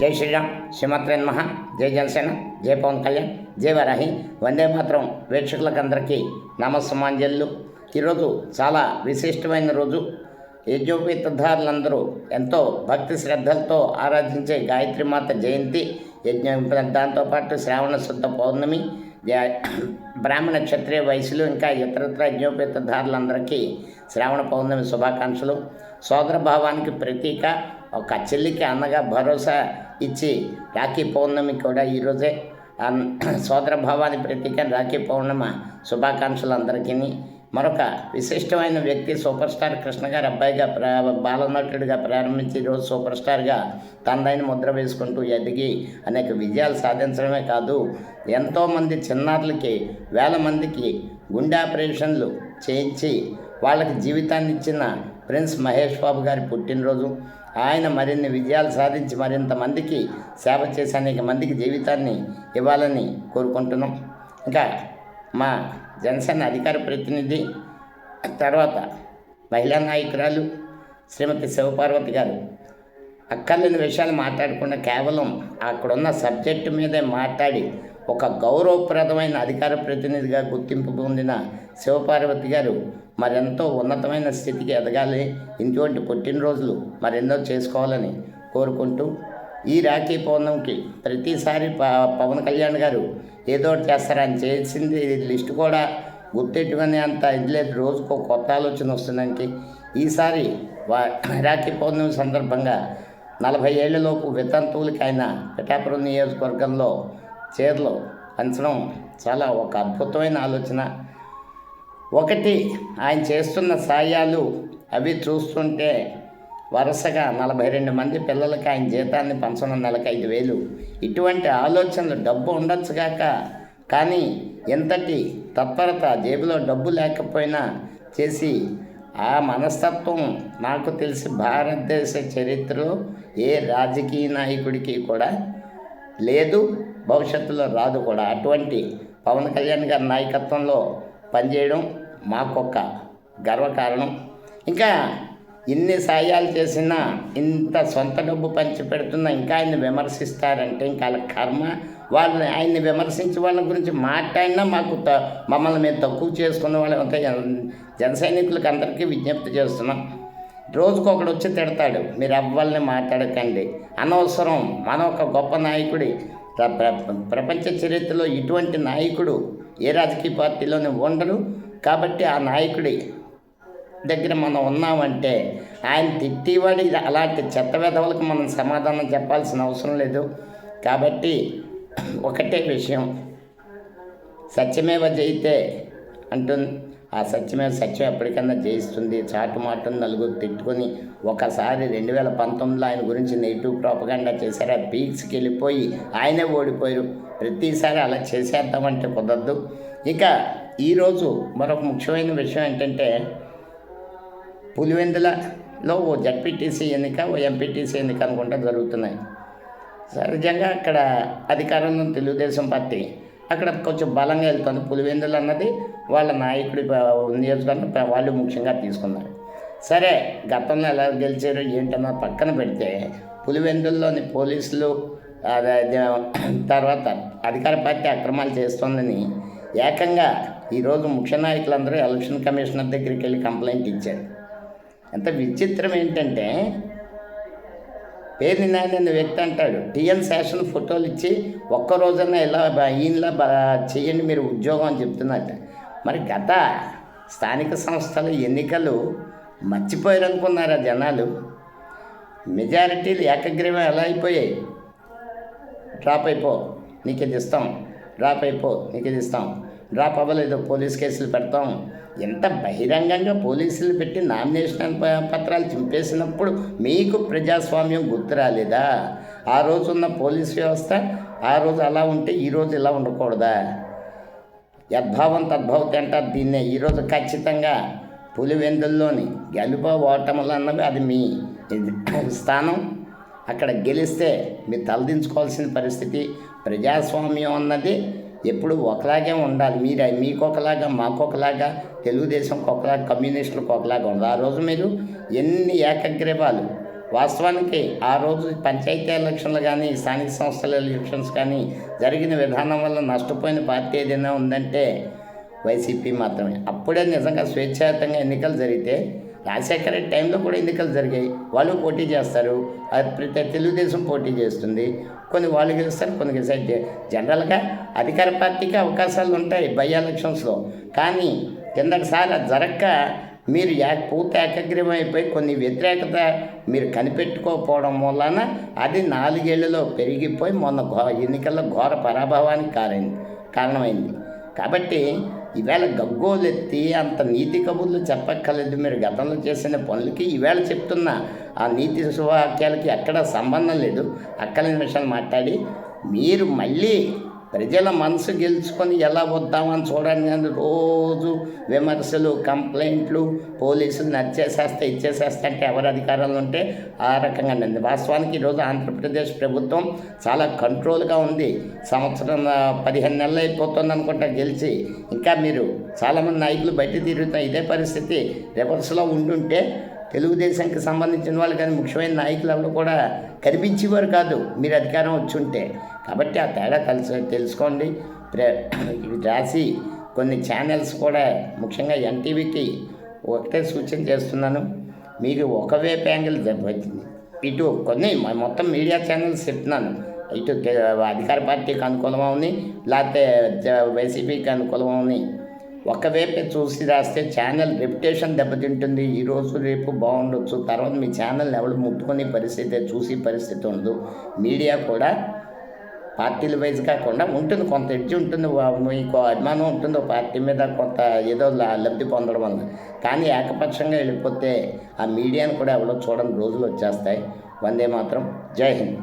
జై శ్రీరామ్. శ్రీమత్రేన్ మహా జై జనసేన. జై పవన్ కళ్యాణ్. జై వరాహి. వందే మాత్రం వీక్షకులకందరికీ నమస్సమాంజల్లు ఈరోజు చాలా విశిష్టమైన రోజు. యజ్ఞోపేతధారులందరూ ఎంతో భక్తి శ్రద్ధలతో ఆరాధించే గాయత్రిమాత జయంతి యజ్ఞ దాంతోపాటు శ్రావణ శుద్ధ పౌర్ణమి బ్రాహ్మణ క్షత్రియ వయసులు ఇంకా ఇతరత్ర యజ్ఞోపేతధారులందరికీ శ్రావణ పౌర్ణమి శుభాకాంక్షలు. సోదర భావానికి ప్రతీక. ఒక చెల్లికి అన్నగా భరోసా ఇచ్చి రాఖీ పౌర్ణమి కూడా ఈరోజే సోదర భావాన్ని ప్రతీక రాఖీ పౌర్ణమ శుభాకాంక్షలు అందరికీ మరొక విశిష్టమైన వ్యక్తి సూపర్ స్టార్ కృష్ణ గారి అబ్బాయిగా ప్రా బాలనటుడిగా ప్రారంభించి ఈరోజు సూపర్ స్టార్గా తనదైన ముద్ర వేసుకుంటూ ఎదిగి అనేక విజయాలు సాధించడమే కాదు ఎంతోమంది చిన్నారులకి వేల మందికి గుండె ఆపరేషన్లు చేయించి వాళ్ళకి జీవితాన్ని ఇచ్చిన ప్రిన్స్ మహేష్ బాబు గారి పుట్టినరోజు. ఆయన మరిన్ని విజయాలు సాధించి మరింత మందికి సేవ చేసి అనేక మందికి జీవితాన్ని ఇవ్వాలని కోరుకుంటున్నాం. ఇంకా మా జనసేన అధికార ప్రతినిధి తర్వాత మహిళా నాయకురాలు శ్రీమతి శివపార్వతి గారు. అక్కర్లేని విషయాలు మాట్లాడకుండా కేవలం అక్కడున్న సబ్జెక్టు మీదే మాట్లాడి ఒక గౌరవప్రదమైన అధికార ప్రతినిధిగా గుర్తింపు పొందిన శివపార్వతి గారు మరెంతో ఉన్నతమైన స్థితికి ఎదగాలి ఇటువంటి పుట్టినరోజులు మరెన్నో చేసుకోవాలని కోరుకుంటూ ఈ రాఖీ పౌర్ణమికి ప్రతిసారి ప పవన్ కళ్యాణ్ గారు ఏదో ఒకటి చేస్తారని చేసింది లిస్ట్ కూడా గుర్తెట్టుకునే అంత ఇది లేదు. రోజుకో కొత్త ఆలోచన వస్తుందానికి ఈసారి వా రాఖీ పౌర్ణమి సందర్భంగా నలభై ఏళ్ళలోపు వితంతువులకి ఆయన పిఠాపురం నియోజకవర్గంలో చీరలు పంచడం చాలా ఒక అద్భుతమైన ఆలోచన. ఒకటి ఆయన చేస్తున్న సాయాలు అవి చూస్తుంటే వరుసగా నలభై రెండు మంది పిల్లలకి ఆయన జీతాన్ని పంచడం నెలకు ఐదు వేలు. ఇటువంటి ఆలోచనలు డబ్బు ఉండొచ్చుగాక కానీ ఎంతటి తత్పరత జేబులో డబ్బు లేకపోయినా చేసి ఆ మనస్తత్వం నాకు తెలిసి భారతదేశ చరిత్రలో ఏ రాజకీయ నాయకుడికి కూడా లేదు. భవిష్యత్తులో రాదు కూడా. అటువంటి పవన్ కళ్యాణ్ గారి నాయకత్వంలో పనిచేయడం మాకొక గర్వకారణం. ఇంకా ఇన్ని సాయాలు చేసినా ఇంత సొంత డబ్బు పంచి పెడుతున్నా ఇంకా ఆయన్ని విమర్శిస్తారంటే ఇంకా వాళ్ళ కర్మ. వాళ్ళని ఆయన్ని విమర్శించి వాళ్ళ గురించి మాట్లాడినా మాకు త- మమ్మల్ని మేము తక్కువ చేసుకున్న వాళ్ళు. ఇంకా జన- సైనికులకు అందరికీ విజ్ఞప్తి చేస్తున్నాం. రోజుకు ఒకడు వచ్చి తిడతాడు మీరు అవ్వాలని మాట్లాడకండి. అనవసరం. మన ఒక గొప్ప నాయకుడి ప్రపంచ చరిత్రలో ఇటువంటి నాయకుడు ఏ రాజకీయ పార్టీలోనే ఉండరు కాబట్టి ఆ నాయకుడి దగ్గర మనం ఉన్నామంటే ఆయన తిట్టివాడి అలాంటి చెత్తవేధవులకు మనం సమాధానం చెప్పాల్సిన అవసరం లేదు. కాబట్టి ఒకటే విషయం. సత్యమేవ జయితే అంటుంది ఆ సత్యమే సత్యం ఎప్పటికన్నా జయిస్తుంది. చాటు మాటను నలుగురు తిట్టుకొని ఒకసారి రెండు వేల పంతొమ్మిదిలో ఆయన గురించి నెగిటివ్ ప్రాపగాండా చేశారు. ఆ పీక్స్కి వెళ్ళిపోయి ఆయనే ఓడిపోయారు. ప్రతిసారి అలా చేసేద్దామంటే కుదరదు. ఇక ఈరోజు మరొక ముఖ్యమైన విషయం ఏంటంటే పులివెందులలో ఓ జడ్పీటీసీ ఎన్నిక ఓ ఎంపీటీసీ ఎన్నిక అనుకుంటా జరుగుతున్నాయి. సహజంగా అక్కడ అధికారంలో తెలుగుదేశం పార్టీ అక్కడ కొంచెం బలంగా వెళ్తుంది పులివెందులు అన్నది వాళ్ళ నాయకుడి నియోజకవర్గం వాళ్ళు ముఖ్యంగా తీసుకున్నారు. సరే గతంలో ఎలా గెలిచారు ఏంటన్నా పక్కన పెడితే పులివెందుల్లోని పోలీసులు అదే తర్వాత అధికార పార్టీ అక్రమాలు చేస్తోందని ఏకంగా ఈరోజు ముఖ్య నాయకులందరూ ఎలక్షన్ కమిషనర్ దగ్గరికి వెళ్ళి కంప్లైంట్ ఇచ్చారు. ఎంత విచిత్రం ఏంటంటే పేరు నాయన అనే వ్యక్తి అంటాడు. టీఎన్ శేషన్ ఫోటోలు ఇచ్చి ఒక్క రోజన్నా ఇలా ఈయనలా చేయండి మీరు ఉద్యోగం అని చెప్తున్నట్ట. మరి గత స్థానిక సంస్థల ఎన్నికలు మర్చిపోయారు అనుకున్నారా జనాలు? మెజారిటీలు ఏకగ్రీవం ఎలా అయిపోయాయి? డ్రాప్ అయిపో నీకు ఇది ఇస్తాం డ్రాప్ అయిపో నీకు ఇది ఇస్తాం డ్రాప్ అవ్వలేదు పోలీస్ కేసులు పెడతాం. ఎంత బహిరంగంగా పోలీసులు పెట్టి నామినేషన్ ప- పత్రాలు చింపేసినప్పుడు మీకు ప్రజాస్వామ్యం గుర్తు రాలేదా? ఆ రోజు ఉన్న పోలీస్ వ్యవస్థ ఆ రోజు అలా ఉంటే ఈ రోజు ఇలా ఉండకూడదా? యద్భావం తద్భవతి అంటారు దీన్నే. ఈరోజు ఖచ్చితంగా పులివెందుల్లోని గెలుప ఓటములు అన్నవి అది మీ స్థానం. అక్కడ గెలిస్తే మీరు తలదించుకోవాల్సిన పరిస్థితి ప్రజాస్వామ్యం అన్నది ఎప్పుడు ఒకలాగే ఉండాలి. మీరు మీకు ఒకలాగా మాకు ఒకలాగా తెలుగుదేశంకి ఒకలాగా కమ్యూనిస్టులకు ఒకలాగా ఉండదు ఆ రోజు మీరు ఎన్ని ఏకగ్రీవాలు. వాస్తవానికి ఆ రోజు పంచాయతీ ఎలక్షన్లు కానీ స్థానిక సంస్థల ఎలక్షన్స్ కానీ జరిగిన విధానం వల్ల నష్టపోయిన పార్టీ ఏదైనా ఉందంటే వైసీపీ మాత్రమే. అప్పుడే నిజంగా స్వేచ్ఛాయుతంగా ఎన్నికలు జరిగితే రాజశేఖర రెడ్డి టైంలో కూడా ఎన్నికలు జరిగాయి. వాళ్ళు పోటీ చేస్తారు. అది ప్రతి తెలుగుదేశం పోటీ చేస్తుంది. కొన్ని వాళ్ళు గెలుస్తారు కొన్ని గెలిస్తారు. జ- జనరల్గా అధికార పార్టీకి అవకాశాలు ఉంటాయి బై ఎలక్షన్స్లో. కానీ కిందటిసారి అది జరగక మీరు యా పూర్తి ఏకగ్రీవం అయిపోయి కొన్ని వ్యతిరేకత మీరు కనిపెట్టుకోకపోవడం వలన అది నాలుగేళ్ళలో పెరిగిపోయి మొన్న ఘో ఎన్నికల్లో ఘోర పరాభవానికి కారైంది కారణమైంది. కాబట్టి ఈవేళ గగ్గోలెత్తి అంత నీతి కబుర్లు చెప్పక్కర్లేదు. మీరు గతంలో చేసిన పనులకి ఈవేళ చెప్తున్న ఆ నీతి వాక్యాలకి ఎక్కడ సంబంధం లేదు. అక్కలేని విషయాలు మాట్లాడి మీరు మళ్ళీ ప్రజల మనసు గెలుచుకొని ఎలా వద్దామని చూడండి కానీ రోజు విమర్శలు కంప్లైంట్లు పోలీసులు నచ్చేసేస్తే ఇచ్చేసేస్తే అంటే ఎవరు అధికారంలో ఉంటే ఆ రకంగా ఉంది వాస్తవానికి ఈరోజు ఆంధ్రప్రదేశ్ ప్రభుత్వం చాలా కంట్రోల్గా ఉంది. సంవత్సరం పదిహేను నెలలు అయిపోతుంది అనుకుంటా గెలిచి. ఇంకా మీరు చాలామంది నాయకులు బయట తిరుగుతున్న ఇదే పరిస్థితి. రివర్స్లో ఉండుంటే తెలుగుదేశానికి సంబంధించిన వాళ్ళు కానీ ముఖ్యమైన నాయకులు ఎవరు కూడా కనిపించేవారు కాదు. మీరు అధికారం వచ్చి ఉంటే కాబట్టి ఆ తేడా కలిసి తెలుసుకోండి. ఇవి రాసి కొన్ని ఛానల్స్ కూడా ముఖ్యంగా ఎన్టీవీకి ఒకటే సూచన చేస్తున్నాను. మీకు ఒకవైపు యాంగిల్ దెబ్బతింది ఇటు కొన్ని మొత్తం మీడియా ఛానల్స్ చెప్తున్నాను. ఇటు అధికార పార్టీకి అనుకూలమా ఉంది లేకపోతే వైసీపీకి అనుకూలమా ఉంది. ఒకవైపే చూసి రాస్తే ఛానల్ రెప్యుటేషన్ దెబ్బతింటుంది. ఈరోజు రేపు బాగుండొచ్చు. తర్వాత మీ ఛానల్ ఎవరు ముట్టుకునే పరిస్థితి చూసి పరిస్థితి ఉండదు. మీడియా కూడా పార్టీల వైజ్ కాకుండా ఉంటుంది కొంత ఎడ్జ్ ఉంటుంది వా- మీకు అభిమానం ఉంటుంది పార్టీ మీద కొంత ఏదో లా- లబ్ధి పొందడం వల్ల. కానీ ఏకపక్షంగా వెళ్ళిపోతే ఆ మీడియాను కూడా ఎవరో చూడని రోజులు వచ్చేస్తాయి. వందే మాత్రం. జై హింద్.